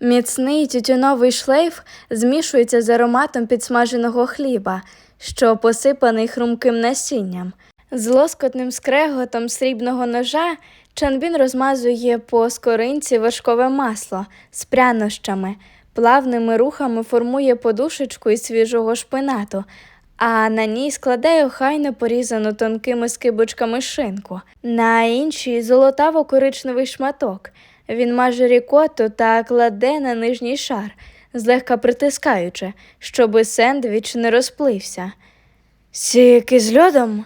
Міцний тютюновий шлейф змішується з ароматом підсмаженого хліба, що посипаний хрумким насінням. З лоскотним скреготом срібного ножа Чанбін розмазує по скоринці вершкове масло з прянощами, плавними рухами формує подушечку із свіжого шпинату, а на ній складає охайно порізану тонкими скибочками шинку, на іншій золотаво-коричневий шматок. Він маже рікоту та кладе на нижній шар, злегка притискаючи, щоби сендвіч не розплився. Сіки з льодом?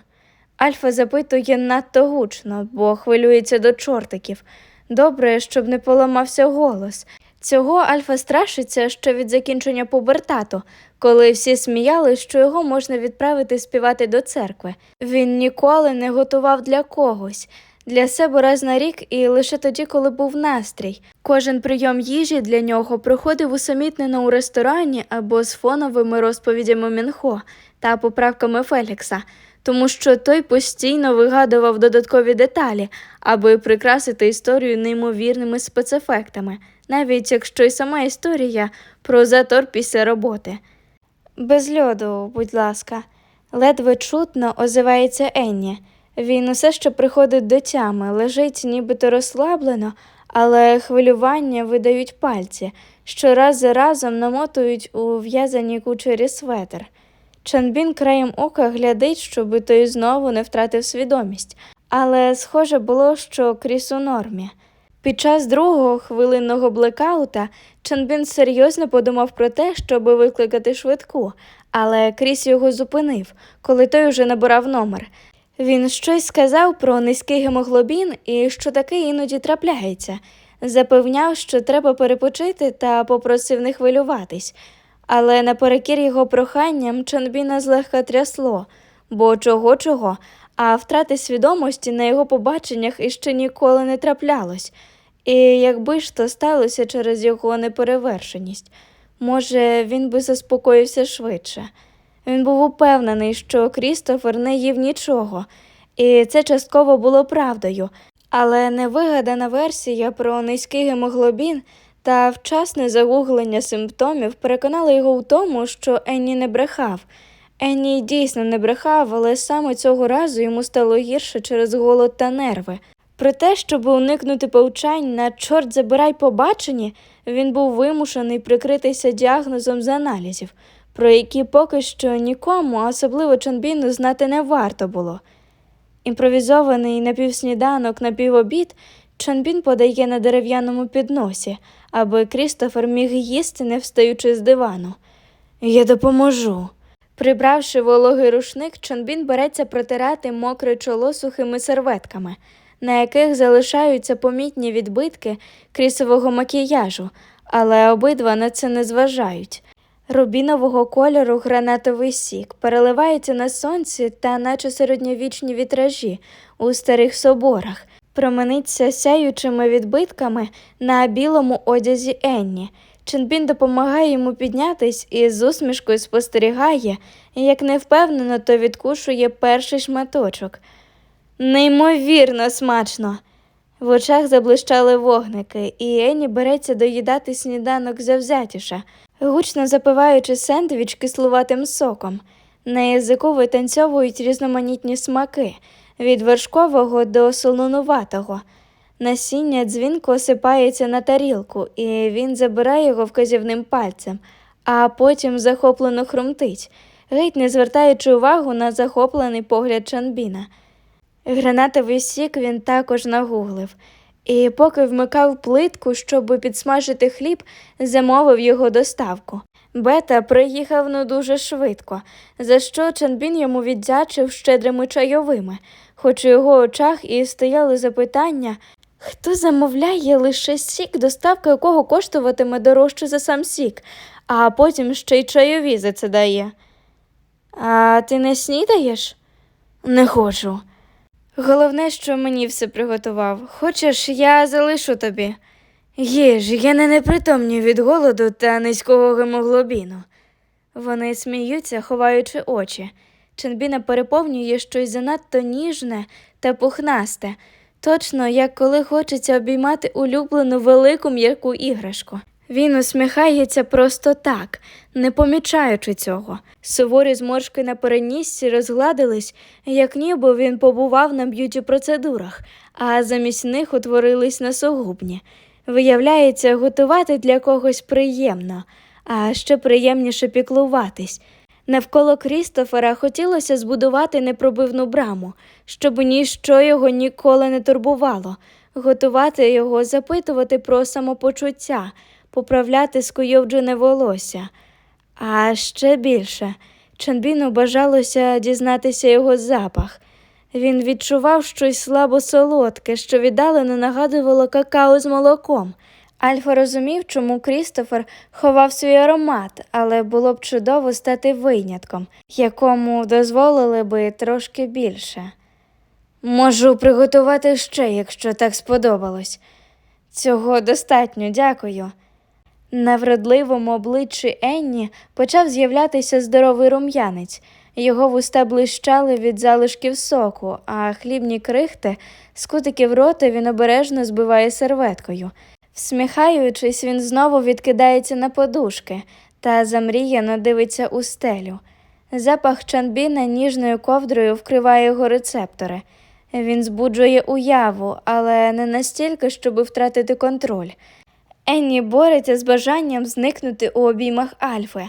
Альфа запитує надто гучно, бо хвилюється до чортиків. Добре, щоб не поламався голос. Цього Альфа страшиться ще від закінчення пубертату, коли всі сміяли, що його можна відправити співати до церкви. Він ніколи не готував для когось. Для себе раз на рік і лише тоді, коли був настрій. Кожен прийом їжі для нього проходив усамітнено у ресторані або з фоновими розповідями Мінхо та поправками Фелікса, тому що той постійно вигадував додаткові деталі, аби прикрасити історію неймовірними спецефектами, навіть якщо й сама історія про затор після роботи. Без льоду, будь ласка, ледве чутно озивається Енні. Він усе ще приходить до тями, лежить нібито розслаблено, але хвилювання видають пальці, що раз за разом намотують у в'язані кучері светр. Чанбін краєм ока глядить, щоби той знову не втратив свідомість, але схоже було, що Кріс у нормі. Під час другого хвилинного блекаута Чанбін серйозно подумав про те, щоб викликати швидку, але Кріс його зупинив, коли той уже набирав номер. Він щось сказав про низький гемоглобін і що таке іноді трапляється. Запевняв, що треба перепочити та попросив не хвилюватись. Але наперекір його проханням Чанбіна злегка трясло, бо чого чого, а втрати свідомості на його побаченнях іще ніколи не траплялось. І якби ж то сталося через його неперевершеність, може, він би заспокоївся швидше. Він був упевнений, що Крістофер не їв нічого, і це частково було правдою, але невигадана версія про низький гемоглобін та вчасне загуглення симптомів переконали його у тому, що Енні не брехав. Енні дійсно не брехав, але саме цього разу йому стало гірше через голод та нерви. Про те, щоб уникнути повчань на чорт забирай побачені, він був вимушений прикритися діагнозом з аналізів, про які поки що нікому, особливо Чанбіну, знати не варто було. Імпровізований напівсніданок напівобід Чанбін подає на дерев'яному підносі, аби Крістофер міг їсти, не встаючи з дивану. Я допоможу. Прибравши вологий рушник, Чонбін береться протирати мокре чоло сухими серветками, на яких залишаються помітні відбитки крісового макіяжу, але обидва на це не зважають. Рубінового кольору гранатовий сік переливається на сонці та наче середньовічні вітражі у старих соборах, промениться сяючими відбитками на білому одязі Енні. Ченбін допомагає йому піднятись і з усмішкою спостерігає, як невпевнено то відкушує перший шматочок. Неймовірно смачно. В очах заблищали вогники, і Енні береться доїдати сніданок завзятіше, гучно запиваючи сендвіч кислуватим соком. На язику витанцьовують різноманітні смаки від вершкового до солонуватого. Насіння дзвінко осипається на тарілку, і він забирає його вказівним пальцем, а потім захоплено хрумтить, геть не звертаючи увагу на захоплений погляд Чанбіна. Гранатовий сік він також нагуглив, і поки вмикав плитку, щоб підсмажити хліб, замовив його доставку. Бета приїхав ну дуже швидко, за що Чанбін йому віддячив щедрими чайовими, хоч у його очах і стояли запитання, хто замовляє лише сік, доставка якого коштуватиме дорожче за сам сік, а потім ще й чайові за це дає. А ти не снідаєш? Не хочу. Головне, що мені все приготував. Хочеш, я залишу тобі. Їж, я не непритомні від голоду та низького гемоглобіну. Вони сміються, ховаючи очі. Ченбіна переповнює щось занадто ніжне та пухнасте, точно як коли хочеться обіймати улюблену велику м'яку іграшку. Він усміхається просто так, не помічаючи цього. Суворі зморшки на переніссі розгладились, як ніби він побував на б'юті процедурах, а замість них утворились носогубні. Виявляється, готувати для когось приємно, а ще приємніше піклуватись. Навколо Крістофера хотілося збудувати непробивну браму, щоб ніщо його ніколи не турбувало, готувати його, запитувати про самопочуття, поправляти скуйовджене волосся. А ще більше Чанбіну бажалося дізнатися його запах. Він відчував щось слабо солодке, що віддалено нагадувало какао з молоком. Альфа розумів, чому Крістофер ховав свій аромат, але було б чудово стати винятком, якому дозволили би трошки більше. Можу приготувати ще, якщо так сподобалось. Цього достатньо, дякую. На вродливому обличчі Енні почав з'являтися здоровий рум'янець. Його вуста блищали від залишків соку, а хлібні крихти з кутиків рота він обережно збиває серветкою. Всміхаючись, він знову відкидається на подушки та замріяно дивиться у стелю. Запах чанбіна ніжною ковдрою вкриває його рецептори. Він збуджує уяву, але не настільки, щоб втратити контроль. Енні бореться з бажанням зникнути у обіймах Альфи,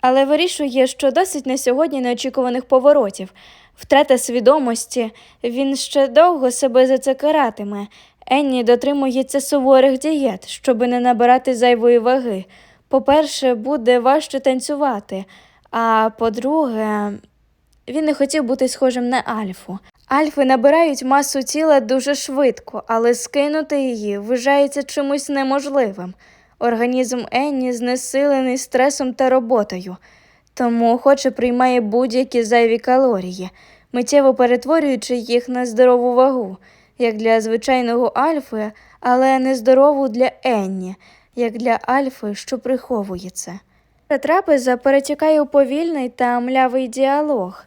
але вирішує, що досить на сьогодні неочікуваних поворотів. Втрата свідомості, він ще довго себе за це каратиме. Енні дотримується суворих дієт, щоби не набирати зайвої ваги. По-перше, буде важче танцювати, а по-друге, він не хотів бути схожим на Альфу. Альфи набирають масу тіла дуже швидко, але скинути її вважається чимось неможливим. Організм Енні знесилений стресом та роботою, тому охоче приймає будь-які зайві калорії, миттєво перетворюючи їх на здорову вагу, як для звичайного альфи, але нездорову для Енні, як для альфи, що приховує це. Трапеза перетікає у повільний та млявий діалог,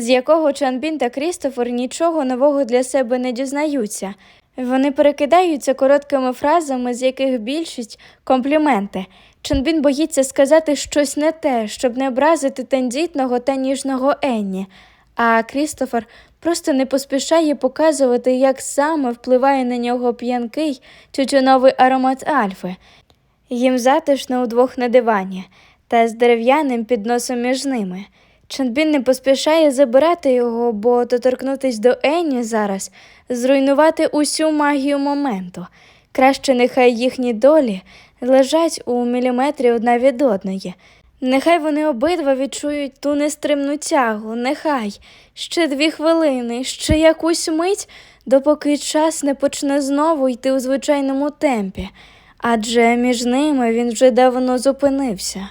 з якого Чанбін та Крістофер нічого нового для себе не дізнаються. Вони перекидаються короткими фразами, з яких більшість компліменти. Чанбін боїться сказати щось не те, щоб не образити тендітного та ніжного Енні, а Крістофер просто не поспішає показувати, як саме впливає на нього п'янкий тютюновий аромат Альфи. Їм затишно удвох на дивані та з дерев'яним підносом між ними. Чанбін не поспішає забирати його, бо доторкнутись до Енні зараз зруйнувати усю магію моменту. Краще нехай їхні долі лежать у міліметрі одна від одної. Нехай вони обидва відчують ту нестримну тягу, нехай ще дві хвилини, ще якусь мить, допоки час не почне знову йти у звичайному темпі, адже між ними він вже давно зупинився.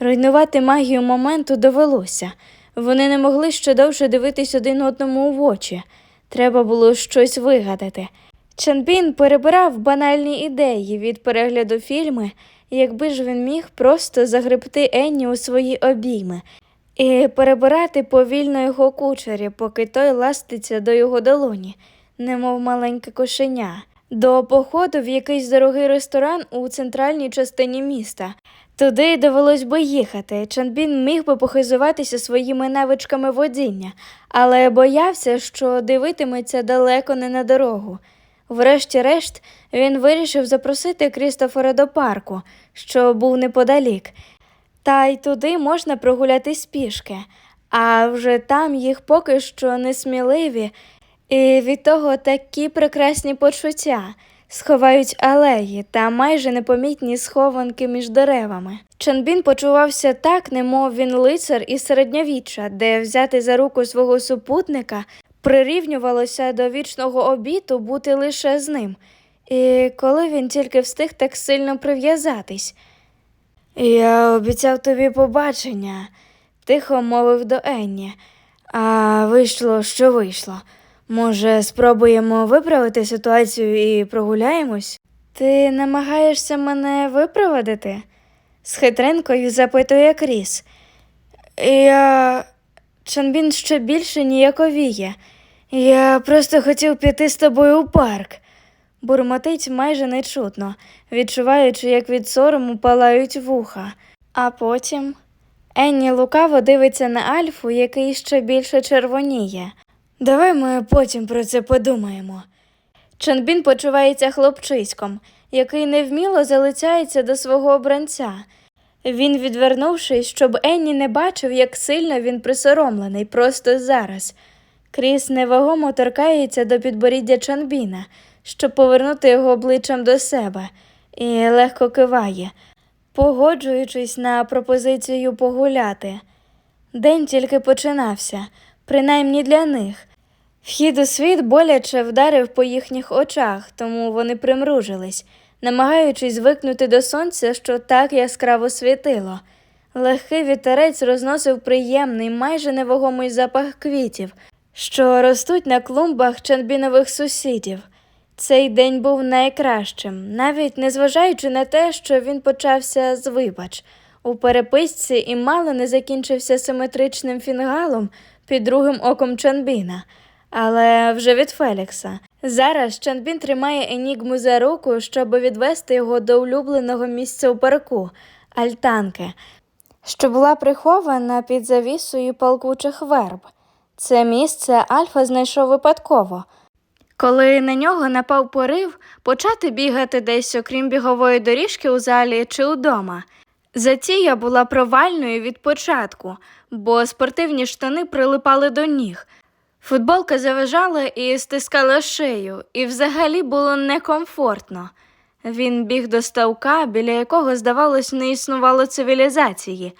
Руйнувати магію моменту довелося. Вони не могли ще довше дивитись один одному в очі. Треба було щось вигадати. Чанбін перебирав банальні ідеї від перегляду фільми, якби ж він міг просто загребти Енні у свої обійми і перебирати повільно його кучері, поки той ластиться до його долоні, немов маленьке кошеня, до походу в якийсь дорогий ресторан у центральній частині міста. Туди довелось би їхати. Чанбін міг би похизуватися своїми навичками водіння, але боявся, що дивитиметься далеко не на дорогу. Врешті-решт, він вирішив запросити Крістофера до парку, що був неподалік, та й туди можна прогулятись пішки, а вже там їх поки що несміливі, і від того такі прекрасні почуття сховають алеї та майже непомітні схованки між деревами. Чанбін почувався так, немов він лицар із середньовіччя, де взяти за руку свого супутника прирівнювалося до вічного обіту бути лише з ним. І коли він тільки встиг так сильно прив'язатись. Я обіцяв тобі побачення, тихо мовив до Енні, а вийшло, що вийшло. Може, спробуємо виправити ситуацію і прогуляємось? Ти намагаєшся мене випроводити? з хитринкою запитує Кріс. Я. Чанбін ще більше ніяковіє. Я просто хотів піти з тобою у парк. бурмотить майже нечутно, відчуваючи, як від сорому палають вуха. А потім Енні лукаво дивиться на Альфу, який ще більше червоніє. Давай ми потім про це подумаємо. Чонбін почувається хлопчиськом, який невміло залицяється до свого обранця. Він, відвернувшись, щоб Енні не бачив, як сильно він присоромлений просто зараз. Кріс невагомо торкається до підборіддя Чанбіна, щоб повернути його обличчям до себе, і легко киває, погоджуючись на пропозицію погуляти. День тільки починався, принаймні для них. Вхід у світ боляче вдарив по їхніх очах, тому вони примружились, намагаючись звикнути до сонця, що так яскраво світило. Легкий вітерець розносив приємний, майже невагомий запах квітів, що ростуть на клумбах чанбінових сусідів. Цей день був найкращим, навіть незважаючи на те, що він почався з вибач у переписці і мало не закінчився симетричним фінгалом під другим оком Чанбіна, але вже від Фелікса. Зараз Чанбін тримає Енігму за руку, щоб відвести його до улюбленого місця у парку Альтанки, що була прихована під завісою палкучих верб. Це місце Альфа знайшов випадково. Коли на нього напав порив, почати бігати десь, окрім бігової доріжки у залі чи удома. Затія була провальною від початку, бо спортивні штани прилипали до ніг. Футболка заважала і стискала шию, і взагалі було некомфортно. Він біг до ставка, біля якого, здавалось, не існувало цивілізації.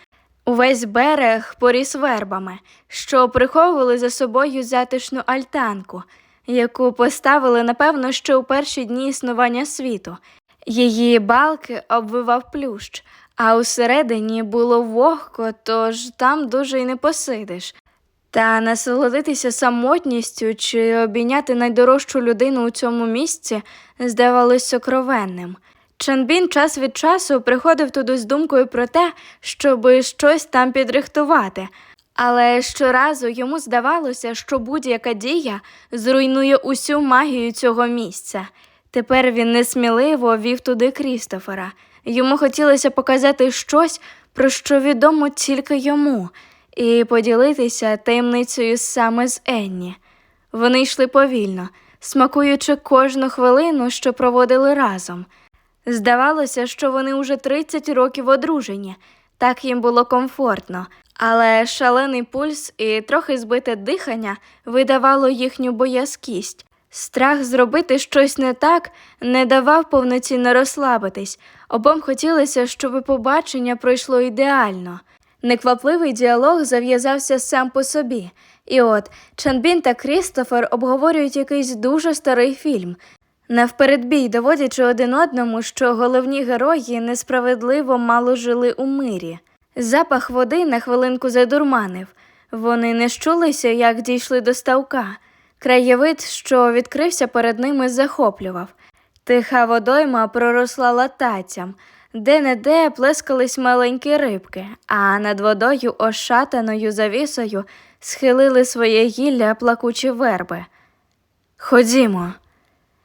Увесь берег поріс вербами, що приховували за собою затишну альтанку, яку поставили, напевно, ще у перші дні існування світу. Її балки обвивав плющ, а усередині було вогко, тож там дуже й не посидиш. Та насолодитися самотністю чи обійняти найдорожчу людину у цьому місці здавалось сокровенним. Чанбін час від часу приходив туди з думкою про те, щоби щось там підрихтувати, але щоразу йому здавалося, що будь-яка дія зруйнує усю магію цього місця. Тепер він несміливо вів туди Крістофера. Йому хотілося показати щось, про що відомо тільки йому, і поділитися таємницею саме з Енні. Вони йшли повільно, смакуючи кожну хвилину, що проводили разом. Здавалося, що вони уже 30 років одружені, так їм було комфортно, але шалений пульс і трохи збите дихання видавало їхню боязкість. Страх зробити щось не так не давав повноцінно розслабитись. Обом хотілося, щоб побачення пройшло ідеально. Неквапливий діалог зав'язався сам по собі. І от Чанбін та Крістофер обговорюють якийсь дуже старий фільм, навпередбій доводячи один одному, що головні герої несправедливо мало жили у мирі. Запах води на хвилинку задурманив. Вони не щулися, як дійшли до ставка. Краєвид, що відкрився перед ними, захоплював. Тиха водойма проросла латацям, де-не-де плескались маленькі рибки, а над водою ошатаною завісою схилили своє гілля плакучі верби. Ходімо.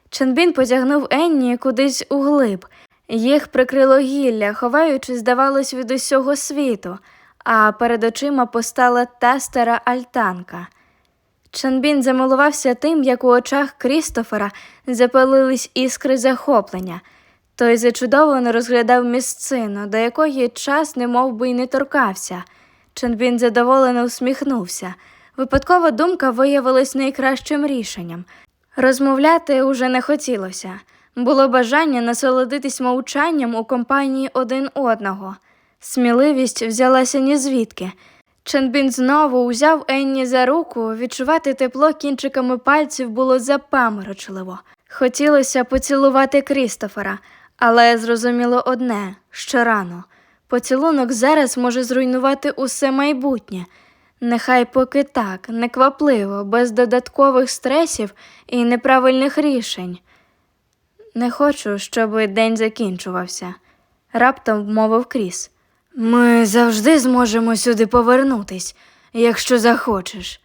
Ченбін потягнув Енні кудись углиб. Їх прикрило гілля, ховаючи, здавалось, від усього світу, а перед очима постала та стара альтанка. Чанбін замилувався тим, як у очах Крістофера запалились іскри захоплення. Той зачудовано розглядав місцину, до якої час немов би й не торкався. Чанбін задоволено усміхнувся. Випадкова думка виявилась найкращим рішенням. Розмовляти уже не хотілося. Було бажання насолодитись мовчанням у компанії один одного. Сміливість взялася ні звідки. Ченбін знову узяв Енні за руку, відчувати тепло кінчиками пальців було запаморочливо. Хотілося поцілувати Крістофера, але зрозуміло одне, що рано. Поцілунок зараз може зруйнувати усе майбутнє. Нехай поки так, неквапливо, без додаткових стресів і неправильних рішень. Не хочу, щоб день закінчувався, раптом мовив Кріс. Ми завжди зможемо сюди повернутись, якщо захочеш.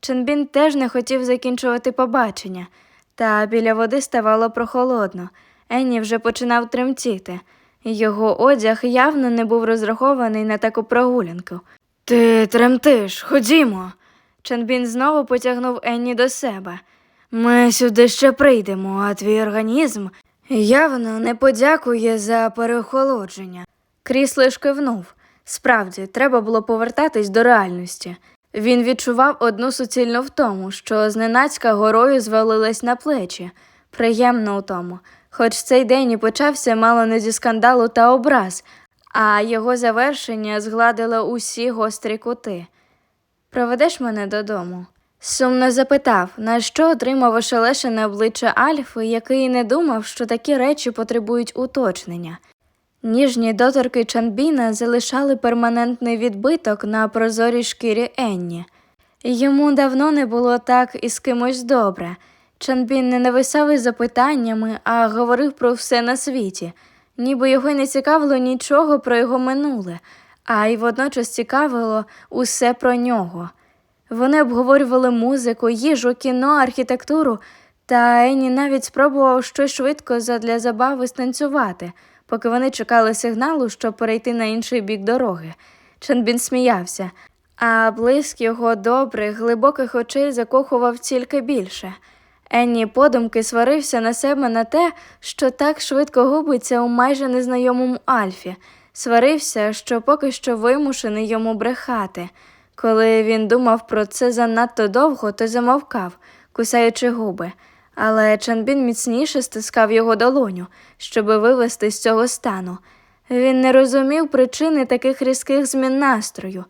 Ченбін теж не хотів закінчувати побачення, та біля води ставало прохолодно. Енні вже починав тремтіти. Його одяг явно не був розрахований на таку прогулянку. Ти тремтиш, ходімо. Чанбін знову потягнув Енні до себе. Ми сюди ще прийдемо, а твій організм явно не подякує за переохолодження. Кріс лиш кивнув. Справді, треба було повертатись до реальності. Він відчував одну суцільну втому, що зненацька горою звалилась на плечі. Приємно у тому. Хоч цей день і почався мало не зі скандалу та образ, а його завершення згладило усі гострі кути. Проведеш мене додому? Сумно запитав, на що отримав ошелешене обличчя Альфи, який не думав, що такі речі потребують уточнення. Ніжні доторки Чанбіна залишали перманентний відбиток на прозорій шкірі Енні. Йому давно не було так із кимось добре. Чанбін не нависав із запитаннями, а говорив про все на світі, ніби його не цікавило нічого про його минуле, а й водночас цікавило усе про нього. Вони обговорювали музику, їжу, кіно, архітектуру, та Енні навіть спробував щось швидко задля забави станцювати, поки вони чекали сигналу, щоб перейти на інший бік дороги. Чанбін сміявся, а блиск його добрих, глибоких очей закохував тільки більше. Енні подумки сварився на себе на те, що так швидко губиться у майже незнайомому Альфі, сварився, що поки що вимушений йому брехати. Коли він думав про це занадто довго, то замовкав, кусаючи губи. Але Чанбін міцніше стискав його долоню, щоби вивести з цього стану. Він не розумів причини таких різких змін настрою.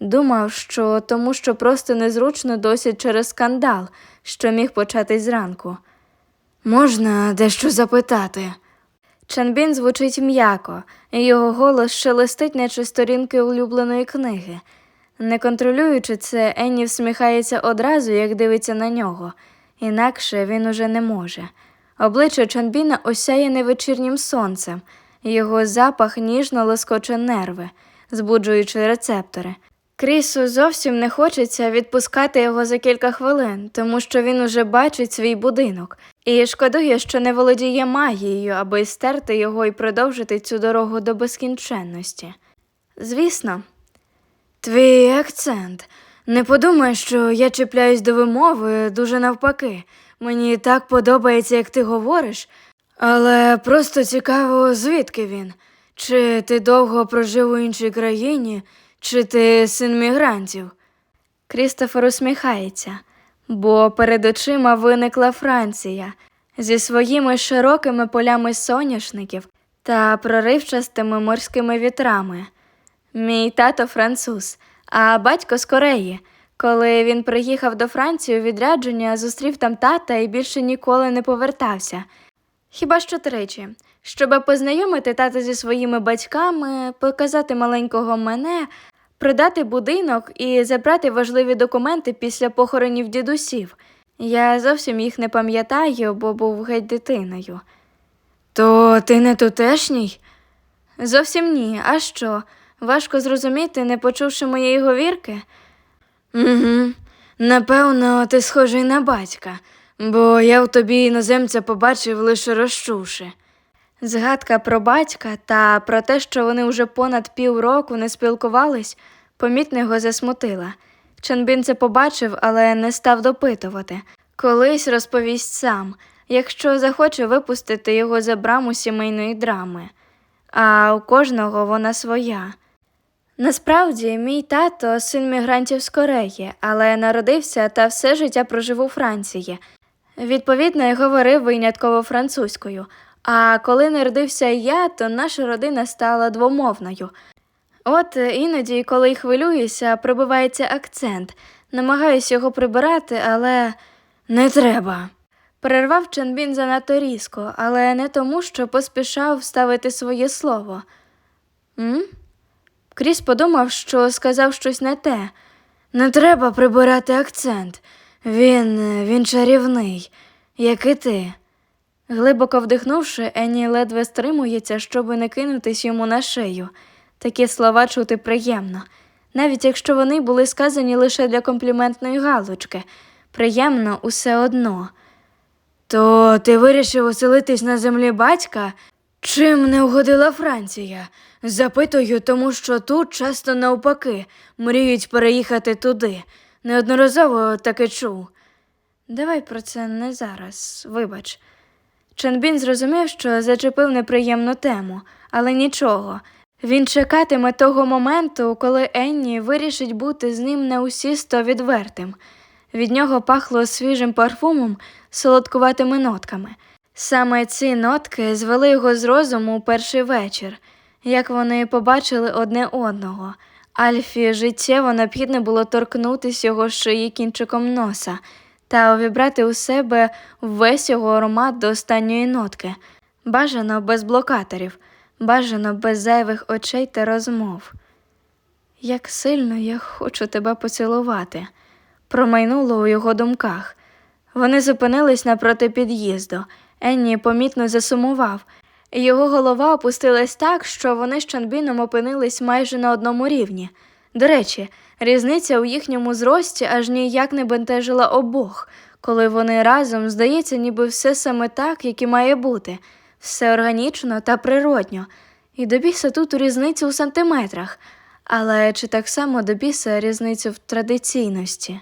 Думав, що тому, що просто незручно досить через скандал, що міг початись зранку. Можна дещо запитати. Чанбін звучить м'яко, його голос шелестить, наче сторінки улюбленої книги. Не контролюючи це, Енні всміхається одразу, як дивиться на нього, інакше він уже не може. Обличчя Чанбіна осяяне вечірнім сонцем, його запах ніжно лоскоче нерви, збуджуючи рецептори. Крісу зовсім не хочеться відпускати його за кілька хвилин, тому що він уже бачить свій будинок і шкодує, що не володіє магією, аби стерти його і продовжити цю дорогу до безкінченності. Звісно, твій акцент. Не подумай, що я чіпляюсь до вимови дуже навпаки. Мені так подобається, як ти говориш, але просто цікаво, звідки він. Чи ти довго прожив у іншій країні, чи ти син мігрантів? Крістофер усміхається, бо перед очима виникла Франція зі своїми широкими полями соняшників та проривчастими морськими вітрами. Мій тато француз, а батько з Кореї. Коли він приїхав до Франції у відрядження, зустрів там тата і більше ніколи не повертався. Хіба що тричі, щоб познайомити тата зі своїми батьками, показати маленького мене, продати будинок і забрати важливі документи після похоронів дідусів. Я зовсім їх не пам'ятаю, бо був геть дитиною. То ти не тутешній? Зовсім ні. А що? Важко зрозуміти, не почувши моєї говірки? Угу. Напевно, ти схожий на батька, бо я в тобі іноземця побачив лише розчувши. Згадка про батька та про те, що вони вже понад півроку не спілкувались, помітно його засмутила. Чанбін це побачив, але не став допитувати. Колись розповість сам, якщо захоче випустити його за браму сімейної драми. А у кожного вона своя. Насправді, мій тато син мігрантів з Кореї, але народився та все життя прожив у Франції. Відповідно, я говорив винятково французькою. А коли народився я, то наша родина стала двомовною. От іноді, коли хвилююся, пробивається акцент. Намагаюся його прибирати, але не треба. Перервав Чанбін занадто різко, але не тому, що поспішав вставити своє слово. М? Кріс подумав, що сказав щось не те. Не треба прибирати акцент. Він, він чарівний, як і ти. Глибоко вдихнувши, Енні ледве стримується, щоби не кинутись йому на шию. Такі слова чути приємно, навіть якщо вони були сказані лише для компліментної галочки. Приємно усе одно. То ти вирішив оселитись на землі батька? Чим не угодила Франція? Запитую, тому що тут часто навпаки мріють переїхати туди. Неодноразово таке чув. Давай про це не зараз, вибач. Чанбін зрозумів, що зачепив неприємну тему, але нічого. Він чекатиме того моменту, коли Енні вирішить бути з ним на усі сто відвертим. Від нього пахло свіжим парфумом, солодкуватими нотками. Саме ці нотки звели його з розуму у перший вечір, як вони побачили одне одного. Альфі життєво необхідно було торкнутися його шиї кінчиком носа та увібрати у себе весь його аромат до останньої нотки. Бажано без блокаторів, бажано без зайвих очей та розмов. Як сильно я хочу тебе поцілувати, промайнуло у його думках. Вони зупинились напроти під'їзду. Енні помітно засумував. Його голова опустилась так, що вони з Чанбіном опинились майже на одному рівні. До речі, різниця у їхньому зрості аж ніяк не бентежила обох, коли вони разом здається, ніби все саме так, як і має бути, все органічно та природньо. І до біса тут різниця у сантиметрах, але чи так само до біса різницю в традиційності?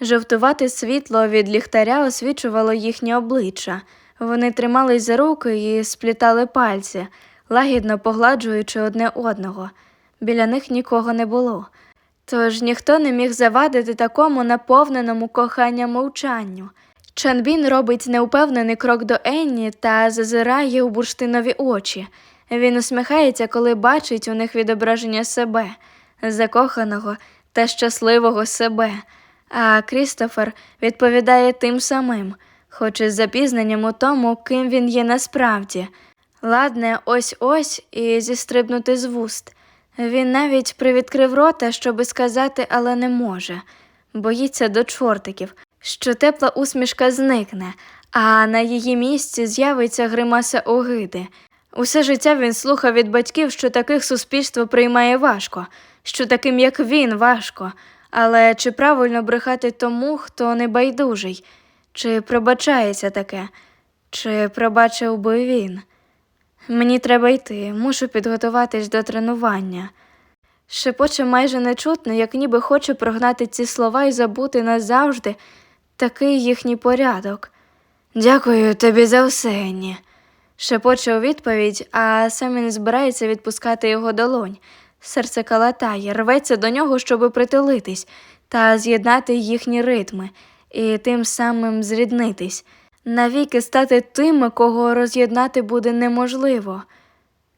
Жовтувате світло від ліхтаря освічувало їхні обличчя. Вони тримались за руки і сплітали пальці, лагідно погладжуючи одне одного. Біля них нікого не було. Тож ніхто не міг завадити такому наповненому кохання мовчанню. Чанбін робить неупевнений крок до Енні та зазирає у бурштинові очі. Він усміхається, коли бачить у них відображення себе, закоханого та щасливого себе. А Крістофер відповідає тим самим, хоч із запізненням у тому, ким він є насправді. Ладне, ось ось і зістрибнути з вуст. Він навіть привідкрив рота, щоби сказати, але не може. Боїться до чортиків, що тепла усмішка зникне, а на її місці з'явиться гримаса огиди. Усе життя він слухав від батьків, що таких суспільство приймає важко, що таким, як він, важко. Але чи правильно брехати тому, хто не байдужий? Чи пробачається таке? Чи пробачив би він? Мені треба йти, мушу підготуватись до тренування. Шепоче майже нечутно, як ніби хоче прогнати ці слова і забути назавжди такий їхній порядок. Дякую тобі за все, Енні. Шепоче у відповідь, а сам він збирається відпускати його долонь. Серце калатає, рветься до нього, щоби притулитись та з'єднати їхні ритми і тим самим зріднитись, навіки стати тими, кого роз'єднати буде неможливо.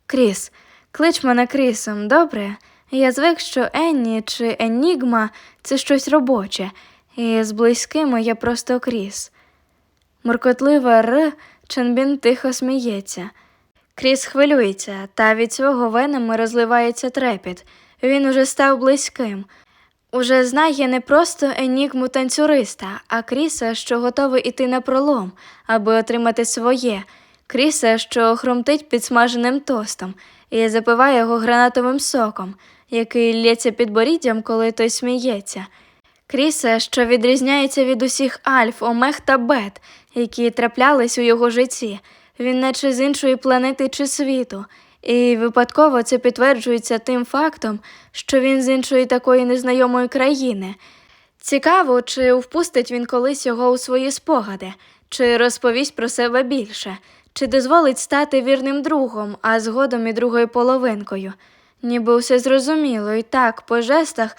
Кріс, клич мене Крісом, добре? Я звик, що Енні чи Енігма це щось робоче, і з близькими я просто Кріс. Муркотлива Р. Ченбін тихо сміється. Кріс хвилюється, та від цього венами розливається трепіт. Він уже став близьким. Уже знає не просто енігму танцюриста, а Кріса, що готовий іти на пролом, аби отримати своє. Кріса, що хрумтить підсмаженим тостом і запиває його гранатовим соком, який лється під боріддям, коли той сміється. Кріса, що відрізняється від усіх альф, омег та бет, які траплялись у його житті. Він наче з іншої планети чи світу, і випадково це підтверджується тим фактом, що він з іншої такої незнайомої країни. Цікаво, чи впустить він колись його у свої спогади, чи розповість про себе більше, чи дозволить стати вірним другом, а згодом і другою половинкою. Ніби усе зрозуміло, і так, по жестах,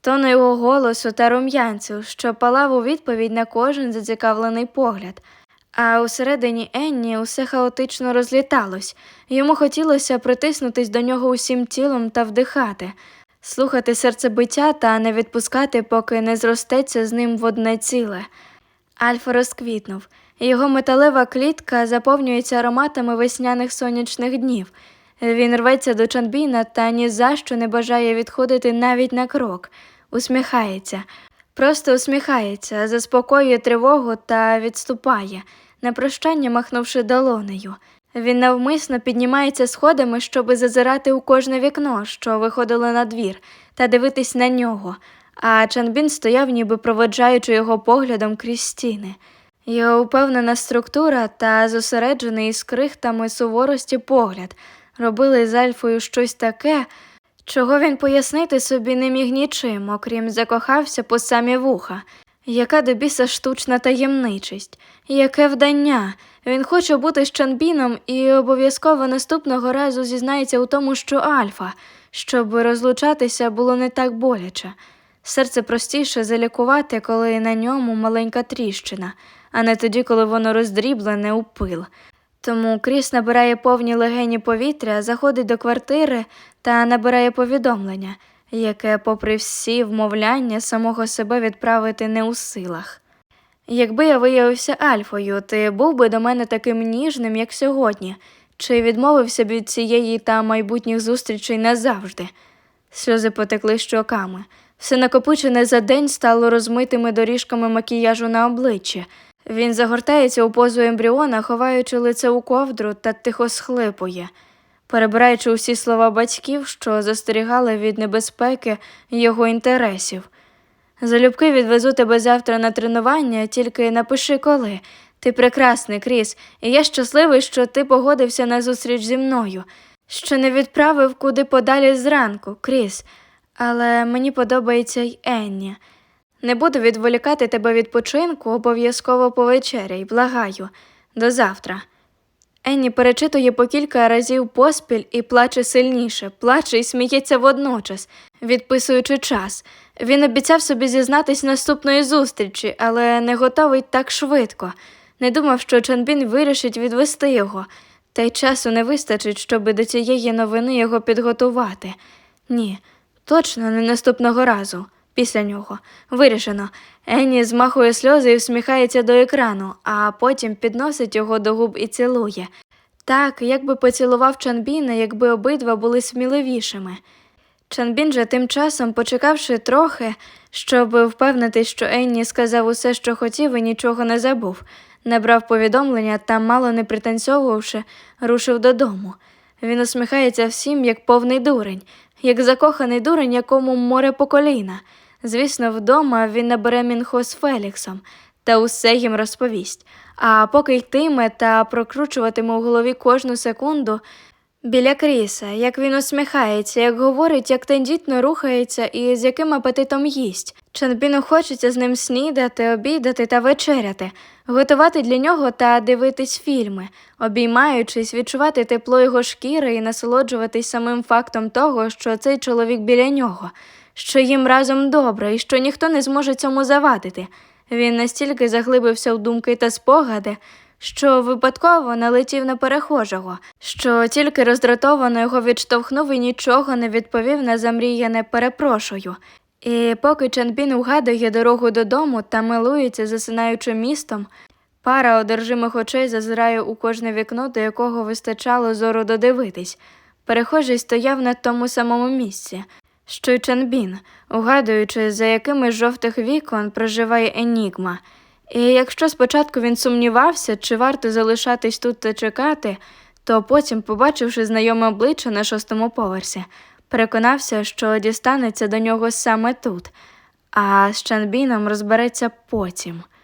тону його голосу та рум'янцю, що палав у відповідь на кожен зацікавлений погляд. А усередині Енні усе хаотично розліталось. Йому хотілося притиснутись до нього усім тілом та вдихати, слухати серцебиття та не відпускати, поки не зростеться з ним в одне ціле. Альфа розквітнув. Його металева клітка заповнюється ароматами весняних сонячних днів. Він рветься до Чанбіна та ні за що не бажає відходити навіть на крок, усміхається, просто усміхається, заспокоює тривогу та відступає, на прощання махнувши долонею. Він навмисно піднімається сходами, щоби зазирати у кожне вікно, що виходило на двір, та дивитись на нього, а Чанбін стояв, ніби проводжаючи його поглядом крізь стіни. Його упевнена структура та зосереджений із крихтами суворості погляд робили з Альфою щось таке, чого він пояснити собі не міг нічим, окрім закохався по самі вуха. Яка до біса штучна таємничість, яке вдання. Він хоче бути з Чанбіном і обов'язково наступного разу зізнається у тому, що Альфа, щоб розлучатися було не так боляче. Серце простіше залікувати, коли на ньому маленька тріщина, а не тоді, коли воно роздріблене у пил. Тому Кріс набирає повні легені повітря, заходить до квартири та набирає повідомлення, яке, попри всі вмовляння, самого себе відправити не у силах. Якби я виявився Альфою, ти був би до мене таким ніжним, як сьогодні, чи відмовився б від цієї та майбутніх зустрічей назавжди? Сльози потекли щоками. Все накопичене за день стало розмитими доріжками макіяжу на обличчі. Він загортається у позу ембріона, ховаючи лице у ковдру та тихо схлипує, перебираючи усі слова батьків, що застерігали від небезпеки його інтересів. Залюбки відвезу тебе завтра на тренування, тільки напиши коли. Ти прекрасний, Кріс, і я щасливий, що ти погодився на зустріч зі мною, що не відправив куди подалі зранку, Кріс, але мені подобається й Енні. Не буду відволікати тебе від починку, обов'язково повечеряй, благаю. До завтра. Енні перечитує по кілька разів поспіль і плаче сильніше, плаче і сміється водночас, відписуючи час. Він обіцяв собі зізнатись наступної зустрічі, але не готовий так швидко. Не думав, що Чанбін вирішить відвести його, та й часу не вистачить, щоби до цієї новини його підготувати. Ні, точно не наступного разу. Після нього вирішено. Енні змахує сльози і всміхається до екрану, а потім підносить його до губ і цілує. Так, як би поцілував Чанбіна, якби обидва були сміливішими. Чанбін же тим часом, почекавши трохи, щоб впевнитись, що Енні сказав усе, що хотів, і нічого не забув, набрав повідомлення та, мало не пританцьовувавши, рушив додому. Він усміхається всім, як повний дурень, як закоханий дурень, якому море по коліна. Звісно, вдома він набере мінхо з Феліксом та усе їм розповість. А поки йтиме та прокручуватиме у голові кожну секунду, Біля Кріса, як він усміхається, як говорить, як тендітно рухається і з яким апетитом їсть. Чанбіну хочеться з ним снідати, обідати та вечеряти, готувати для нього та дивитись фільми, обіймаючись, відчувати тепло його шкіри і насолоджуватись самим фактом того, що цей чоловік біля нього, що їм разом добре і що ніхто не зможе цьому завадити. Він настільки заглибився в думки та спогади, що випадково налетів на перехожого, що тільки роздратовано його відштовхнув і нічого не відповів на замріяне перепрошую. І поки Чанбін угадує дорогу додому та милується, засинаючи містом, пара одержимих очей зазирає у кожне вікно, до якого вистачало зору додивитись. Перехожий стояв на тому самому місці, що й Чанбін, угадуючи, за якими жовтих вікон проживає Енігма. І якщо спочатку він сумнівався, чи варто залишатись тут та чекати, то потім, побачивши знайоме обличчя на шостому поверсі, переконався, що дістанеться до нього саме тут, а з Чанбіном розбереться потім.